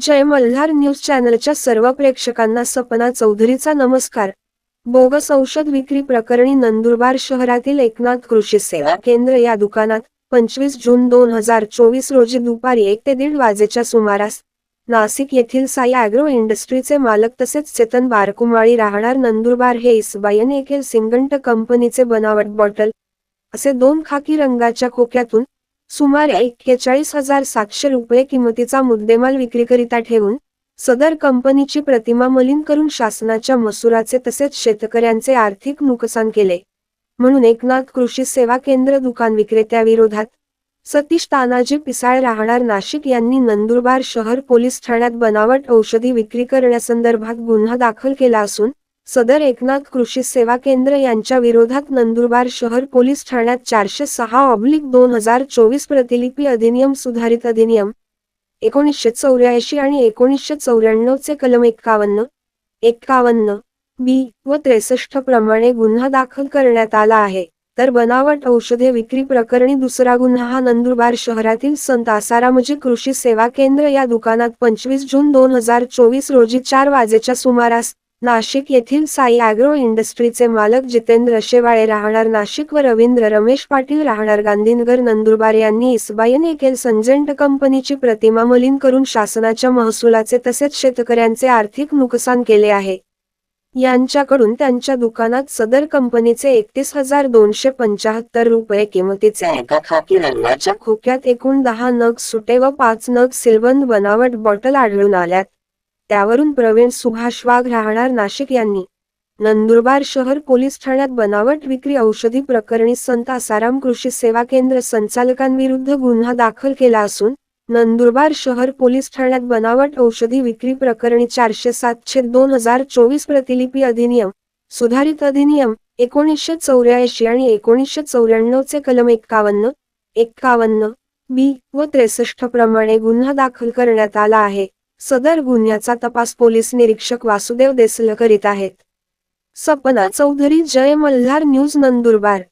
जय Malhar news चॅनलच्या सर्व प्रेक्षकांना सपना चौधरीचा नमस्कार. बोगस औषध विक्री प्रकरणी नंदुरबार शहरातील एकनाथ कृषी सेवा केंद्र या दुकानात पंचवीस जून दोन हजार चोवीस रोजी दुपारी एक ते दीड वाजेच्या सुमारास नाशिक येथील साई अॅग्रो इंडस्ट्रीचे मालक तसेच चेतन बारकुमाळी राहणार नंदुरबार हे इसबायन येथील सिंगंट कंपनीचे बनावट बॉटल असे दोन खाकी रंगाच्या खोक्यातून सुमारे एक्केचाळीस हजार सातशे रुपये किमतीचा मुद्देमाल विक्रीकरिता ठेवून सदर कंपनीची प्रतिमा मलिन करून शासनाच्या मसुराचे तसेच शेतकऱ्यांचे आर्थिक नुकसान केले. म्हणून एकनाथ कृषी सेवा केंद्र दुकान विक्रेत्याविरोधात सतीश तानाजी पिसाळ राहणार नाशिक यांनी नंदुरबार शहर पोलीस ठाण्यात बनावट औषधी विक्री करण्यासंदर्भात गुन्हा दाखल केला असून सदर एकनाथ कृषी सेवा केंद्र यांच्या विरोधात नंदुरबार शहर पोलीस ठाण्यात चारशे सहा ऑब्लिक दोन हजार चोवीस प्रतिलिपी अधिनियम सुधारित अधिनियम एकोणीसशे चौऱ्याऐंशी आणि एकोणीसशे चौऱ्याण्णव चे कलम एक्कावन्न एक्कावन्न बी व त्रेसष्ट प्रमाणे गुन्हा दाखल करण्यात आला आहे. तर बनावट औषधे विक्री प्रकरणी दुसरा गुन्हा हा नंदुरबार शहरातील संत आसारामजी कृषी सेवा केंद्र या दुकानात पंचवीस जून दोन हजार चोवीस रोजी चार वाजेच्या सुमारास नाशिक येथील साई अॅग्रो इंडस्ट्रीचे मालक जितेंद्र शेवाळे राहणार नाशिक व रवींद्र रमेश पाटील राहणार गांधीनगर नंदुरबार यांनी इस्बायन येथील संजंट कंपनीची प्रतिमा मलिन करून शासनाच्या महसुलाचे तसेच शेतकऱ्यांचे आर्थिक नुकसान केले आहे. यांच्याकडून त्यांच्या दुकानात सदर कंपनीचे एकतीस हजार दोनशे पंचाहत्तर रुपये किमतीचे एका खाकी रंगाच्या खोक्यात एकूण दहा नग सुटे व पाच नग सिलबंद बनावट बॉटल आढळून आल्यात. त्यावरून प्रवीण सुभाष वाघ राहणार नाशिक यांनी नंदुरबार शहर पोलीस ठाण्यात बनावट विक्री औषधी प्रकरणी संत आसाराम कृषी सेवा केंद्र संचालकांविरुद्ध गुन्हा दाखल केला असून नंदुरबार शहर पोलीस ठाण्यात बनावट औषधी विक्री प्रकरणी चारशे सातशे दोन हजार चोवीस प्रतिलिपी अधिनियम सुधारित अधिनियम एकोणीसशे चौऱ्याऐंशी आणि एकोणीसशे चौऱ्याण्णव चे कलम एक्कावन्न एक्कावन्न बी व त्रेसष्ट प्रमाणे गुन्हा दाखल करण्यात आला आहे. सदर गुन्ह्याचा तपास पोलीस निरीक्षक वासुदेव देसल करीत आहेत. सपना चौधरी जय मल्हार न्यूज नंदुरबार.